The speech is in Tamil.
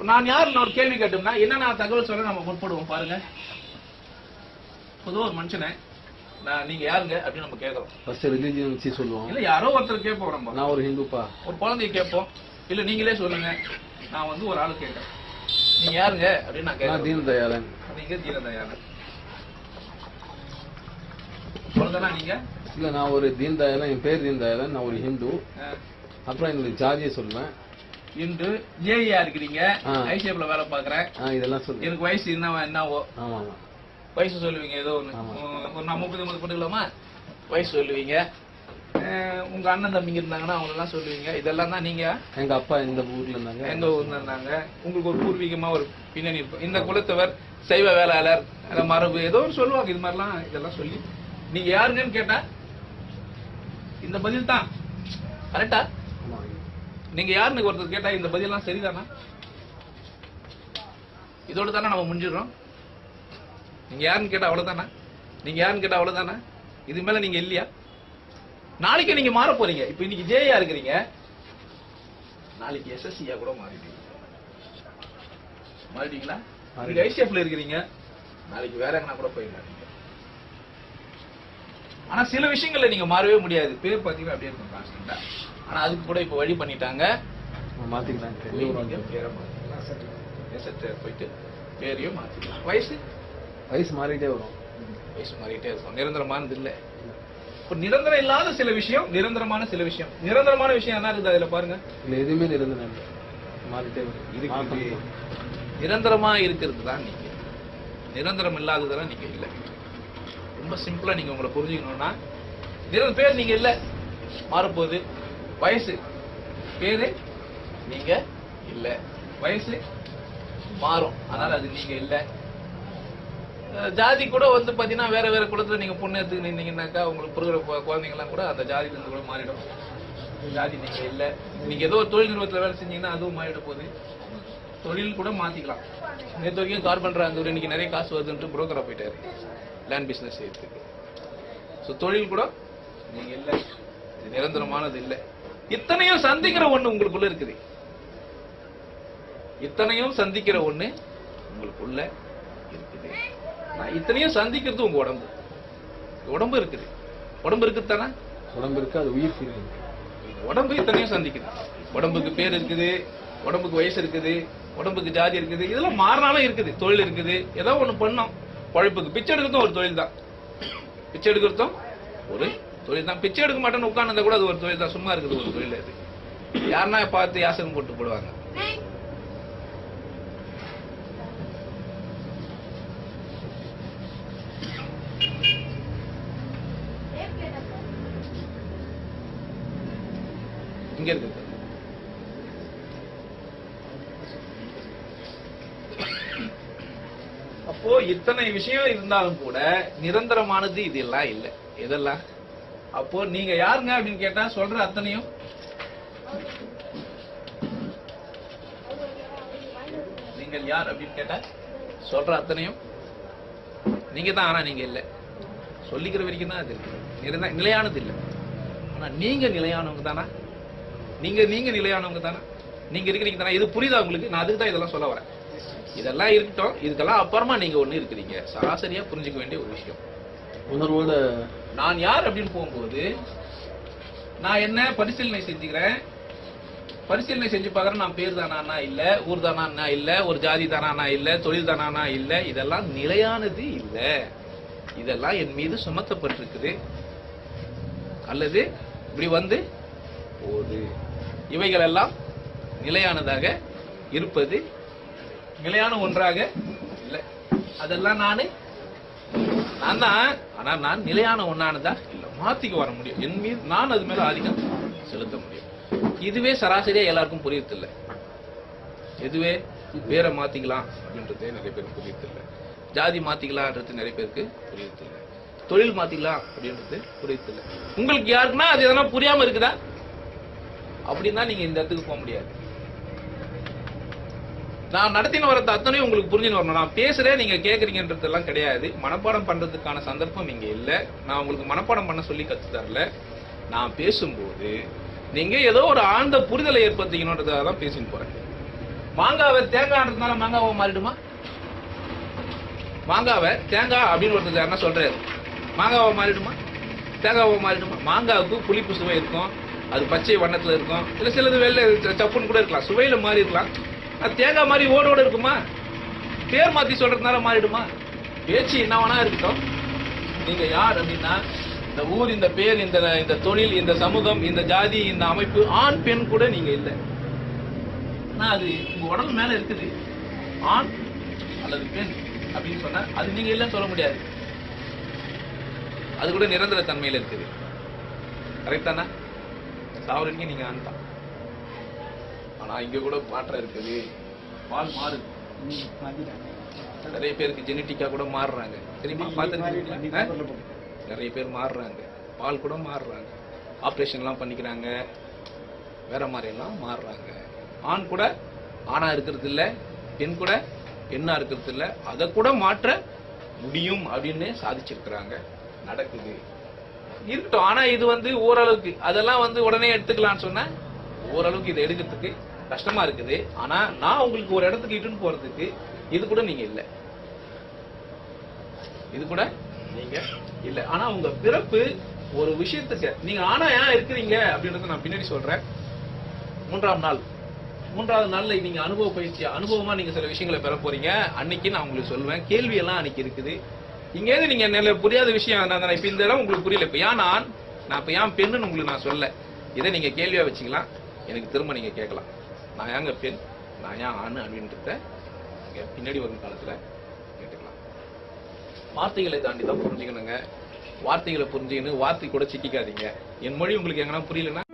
நான் யார் ஒரு கேள்வி கேட்டோம்னா என்ன நான் தகவல் சொல்ல நம்ம முற்படுவோம் பாருங்க. பொதுவா ஒரு மனுஷனை நான் நீங்க யாருங்க அப்படின்னு நம்ம கேட்கறோம். ஃபர்ஸ்ட் ரிலீஜியன் வச்சு சொல்லுவோம். இல்ல யாரோ ஒருத்தர் கேட்போம் நம்ம. நான் ஒரு ஹிந்துப்பா. ஒரு குழந்தைய கேட்போம். இல்ல நீங்களே சொல்லுங்க. நான் வந்து ஒரு ஆளு கேட்கறேன். நீங்க யாருங்க அப்படின்னு நான் கேட்கறேன். தீன் தயாளன் நீங்க தீனதயாளன். அவ்வளவுதானா நீங்க? இல்ல நான் ஒரு தீன் தயாளன் என் பேர் தீன் தயாளன் நான் ஒரு ஹிந்து. அப்புறம் என்னுடைய ஜாதியை சொல்லுவேன். இன்று ஜேஇயா இருக்கிறீங்க. ஐசிஎஃப்ல வேலை பாக்குறேன் இதெல்லாம் சொல்லுவேன் எனக்கு வயசு என்ன என்னவோ. வயசு சொல்லுவீங்க ஏதோ. உம், ஒரு நான் முப்பது முப்பது பண்ணிக்கலாமா வயசு சொல்லுவீங்க. உங்க அண்ணன் தம்பிங்க இருந்தாங்கன்னா அவங்க எல்லாம் சொல்லுவீங்க. இதெல்லாம் தான் நீங்க? எங்க அப்பா இந்த ஊர்ல இருந்தாங்க? எங்க ஊர்ல இருந்தாங்க? உங்களுக்கு ஒரு பூர்வீகமா ஒரு பின்னணி இருக்கும் இந்த குலத்தவர் சைவ வேளாளர் மரபு ஏதோ ஒரு சொல்லுவாங்க. இது மாதிரிலாம் இதெல்லாம் சொல்லி. நீங்க யாருங்கன்னு கேட்டா இந்த பதில் தான். கரெக்டா ஆமா. நீங்க யாருன்னு ஒருத்தர் கேட்டா இந்த பதிலாம் சரிதானா? இதோட தானே நம்ம முடிஞ்சிடுறோம். நீங்க யாருன்னு கேட்டா அவ்வளவுதானா? நீங்க யாருன்னு கேட்டா அவ்வளவுதானா? இது மேல நீங்க இல்லையா? நாளைக்கு நீங்க மாற போறீங்க. இப்ப இன்னைக்கு ஜேயா இருக்கிறீங்க. நாளைக்கு எஸ்எஸ்சியா கூட மாறிடுவீங்க மாறிட்டீங்களா? நீங்க ஐசிஎஃப்ல இருக்கிறீங்க. நாளைக்கு வேற எங்கன்னா கூட போயிடலாம் ஆனா சில விஷயங்கள்ல நீங்க மாறவே முடியாது. பேர் பாத்தீங்கன்னா அப்படியே இருக்கும் கான்ஸ்டன்டா ஆனா அதுக்கு கூட இப்ப வழி பண்ணிட்டாங்க. போயிட்டு பேரையும் மாத்திக்கலாம். வயசு? வயசு மாறிட்டே வரும். வயசு மாறிட்டே இருக்கும். நிரந்தரமானது இல்ல. இப்ப நிரந்தரம் இல்லாத சில விஷயம் நிரந்தரமான சில விஷயம். நிரந்தரமான விஷயம் என்ன இருக்குது அதுல பாருங்க. இல்ல எதுவுமே நிரந்தரம் மாறிட்டே வரும். மாத்தம் நிரந்தரமா இருக்கிறது தான் நீங்க. நிரந்தரம் இல்லாததெல்லாம் நீங்க இல்ல. ரொம்ப சிம்பிளா நீங்க உங்களை புரிஞ்சுக்கணும்னா இருபது பேர் நீங்க இல்ல மாறப்போகுது வயசு பேரு நீங்க இல்ல. வயசு மாறும். அதனால அது நீங்க இல்ல. ஜாதி கூட வந்து பாத்தீங்கன்னா வேற வேற குலத்துல நீங்க பொண்ணு எடுத்து நின்னீங்கன்னாக்கா உங்களுக்கு புரிகிற குழந்தைங்க குழந்தைங்கலாம் கூட அந்த ஜாதியில இருந்து கூட மாறிடும். ஜாதி நீங்க இல்ல. நீங்க ஏதோ ஒரு தொழில் நிறுவனத்துல வேலை செஞ்சீங்கன்னா அதுவும் மாறிட போகுது. தொழில் கூட மாத்திக்கலாம். நேற்று வரைக்கும் பண்ற அந்த இன்னைக்கு நிறைய காசு வருதுன்ட்டு புரோக்கரா போயிட்டாரு. லேண்ட் பிசினஸ் செய்யறதுக்கு ஸோ தொழில் கூட நீங்க இல்ல. இது நிரந்தரமானது இல்ல. இத்தனையும் சந்திக்கிற ஒண்ணு உங்களுக்குள்ள இருக்குது. இத்தனையும் சந்திக்கிற ஒண்ணு உங்களுக்குள்ள இருக்குது. நான் இத்தனையும் சந்திக்கிறது உங்க உடம்பு. உடம்பு இருக்குது. உடம்பு இருக்குது தானே உடம்பு இருக்கு அது உயிர் இருக்கு. உடம்பு இத்தனையும் சந்திக்குது. உடம்புக்கு பேர் இருக்குது உடம்புக்கு வயசு இருக்குது உடம்புக்கு ஜாதி இருக்குது இதெல்லாம் மாறினாலும் இருக்குது தொழில் இருக்குது ஏதோ ஒண்ணு பண்ணோம். பழைப்புக்கு பிச்சை எடுக்கிறதும் ஒரு தொழில் தான் பிச்சை எடுக்கிறதும் ஒரு தொழில் தான் பிச்சை எடுக்க மாட்டேன்னு உட்கார்ந்தா கூட அது ஒரு தொழில் தான் சும்மா இருக்குது ஒரு தொழில் அது. யாருன்னா பார்த்து யாசகம் போட்டு போடுவாங்க. இங்க இருக்குது அப்போ இத்தனை விஷயம் இருந்தாலும் கூட நிரந்தரமானது இதெல்லாம் இல்ல. இதெல்லாம் அப்போ நீங்க யாருங்க அப்படின்னு கேட்டா சொல்ற அத்தனையும்? நீங்கள் யார் அப்படின்னு கேட்டா சொல்ற அத்தனையும்? நீங்க தான் ஆனா நீங்க இல்லை. சொல்லிக்கிற வரைக்கும் தான் அது இருக்கு. நிலையானது இல்ல. ஆனா நீங்க நிலையானவங்க தானா? நீங்க நீங்க நிலையானவங்க தானே? நீங்க இருக்கிறீங்க தானே? இது புரியுதா உங்களுக்கு? நான் அதுக்கு தான் இதெல்லாம் சொல்ல வரேன். இதெல்லாம் இருக்கட்டும். இதுக்கெல்லாம் அப்புறமா நீங்க ஒண்ணு இருக்கிறீங்க. சராசரியா புரிஞ்சுக்க வேண்டிய ஒரு விஷயம். உணர்வோட நான் யார் அப்படின்னு போகும்போது நான் என்ன பரிசீலனை செஞ்சுக்கிறேன்? பரிசீலனை செஞ்சு பார்க்கறேன் நான் பேர் தானா இல்ல ஊர் தானா இல்ல ஒரு ஜாதி தானா இல்ல தொழில் தானா இல்ல இதெல்லாம் நிலையானது இல்ல. இதெல்லாம் என் மீது சுமத்தப்பட்டிருக்குது. அல்லது இப்படி வந்து போகுது. இவைகள் எல்லாம் நிலையானதாக இருப்பது நிலையான ஒன்றாக இல்லை. அதெல்லாம் நானு நான் தான் ஆனால் நான் நிலையான ஒண்ணானதா இல்லை. மாத்திக்க வர முடியும். என் மீது நான் அது மேல ஆதிக்கம் செலுத்த முடியும். இதுவே சராசரியா எல்லாருக்கும் புரியறது எதுவே பேரை மாத்திக்கலாம் அப்படின்றதே நிறைய பேருக்கு புரியறது ஜாதி மாத்திக்கலாம்ன்றது நிறைய பேருக்கு புரியறது தொழில் மாத்திக்கலாம் அப்படின்றது புரியறது உங்களுக்கு யாருக்குன்னா அது எதனா புரியாம இருக்குதா? அப்படின்னா நீங்க இந்த இடத்துக்கு போக முடியாது. நான் நடத்தின வரது அத்தனையும் உங்களுக்கு புரிஞ்சுன்னு வரணும். நான் பேசுறேன் நீங்க கேக்குறீங்கன்றதெல்லாம் கிடையாது. மனப்பாடம் பண்றதுக்கான சந்தர்ப்பம் இங்க இல்ல. நான் உங்களுக்கு மனப்பாடம் பண்ண சொல்லி கத்து தரல. நான் பேசும்போது நீங்க ஏதோ ஒரு ஆழ்ந்த புரிதலை ஏற்படுத்திக்கணுன்றதாக தான் பேசின்னு போறேன். மாங்காவை தேங்காய்ன்றதுனால மாங்காவை மாறிடுமா? மாங்காவை தேங்காய் அப்படின்னு ஒருத்தர் யாருன்னா சொல்றாரு. மாங்காவை மாறிடுமா? தேங்காவை மாறிடுமா? மாங்காவுக்கு புளிப்பு சுவை இருக்கும். அது பச்சை வண்ணத்துல இருக்கும். இல்ல சிலது வெள்ளை சப்புன்னு கூட இருக்கலாம். சுவையில மாறி இருக்கலாம். அது தேங்காய் மாதிரி ஓடோட இருக்குமா? பேர் மாத்தி சொல்றதுனால மாறிடுமா? பேச்சு என்ன வேணா இருக்கட்டும். நீங்க யார் அப்படின்னா இந்த ஊர் இந்த பேர் இந்த இந்த தொழில் இந்த சமூகம் இந்த ஜாதி இந்த அமைப்பு ஆண் பெண் கூட நீங்க இல்லை. ஆனா அது உங்க உடம்பு மேல இருக்குது. ஆண் அல்லது பெண் அப்படின்னு சொன்னா அது நீங்க இல்லைன்னு சொல்ல முடியாது. அது கூட நிரந்தர தன்மையில இருக்குது. கரெக்டானா தானே? நீங்க ஆண் தான். ஆனா இங்க கூட மாற்றம் இருக்குது. பால் மாறுது நிறைய பேருக்கு ஜெனட்டிக்கா கூட மாறுறாங்க. தெரியுமா? பார்த்துருக்கீங்களா? நிறைய பேர் மாறுறாங்க. பால் கூட மாறுறாங்க. ஆப்ரேஷன்லாம் பண்ணிக்கிறாங்க. வேற மாதிரி எல்லாம் மாறுறாங்க. ஆண் கூட ஆணா இருக்கிறது இல்ல பெண் கூட பெண்ணா இருக்கிறது இல்ல. அதை கூட மாற்ற முடியும் அப்படின்னு சாதிச்சிருக்கிறாங்க. நடக்குது. இருக்கட்டும். ஆனா இது வந்து ஓரளவுக்கு அதெல்லாம் வந்து உடனே எடுத்துக்கலாம்னு சொன்னா ஓரளவுக்கு இதை எடுக்கிறதுக்கு கஷ்டமா இருக்குது. ஆனா நான் உங்களுக்கு ஒரு இடத்துக்கு இட்டுன்னு போறதுக்கு இது கூட நீங்க இல்ல. இது கூட நீங்க? இல்ல. ஆனா உங்க பிறப்பு ஒரு விஷயத்துக்கு நீங்க ஆனா ஏன் இருக்கிறீங்க அப்படின்றத நான் பின்னாடி சொல்றேன். மூன்றாம் நாள். மூன்றாவது நாள்ல நீங்க அனுபவ பயிற்சி அனுபவமா நீங்க சில விஷயங்களை பெற போறீங்க. அன்னைக்கு நான் உங்களுக்கு சொல்லுவேன். கேள்வி எல்லாம் அன்னைக்கு இருக்குது. இங்க இருந்து நீங்க நல்ல புரியாத விஷயம் நான் நான் இப்ப இந்த இடம் உங்களுக்கு புரியல. இப்ப ஏன் நான் நான் இப்ப ஏன் பெண்ணுன்னு உங்களுக்கு நான் சொல்ல இதை நீங்க கேள்வியா வச்சுக்கலாம். எனக்கு திரும்ப நீங்க கேட்கலாம். நான் ஏங்க பெண் நான் ஏன் ஆண் அப்படின்றத இங்கே பின்னாடி வரும் காலத்துல கேட்டுக்கலாம். வார்த்தைகளை தாண்டி தான் புரிஞ்சுக்கணுங்க. வார்த்தைகளை புரிஞ்சுக்கணும் வார்த்தை கூட சிக்கிக்காதீங்க. என் மொழி உங்களுக்கு எங்கன்னா புரியலன்னா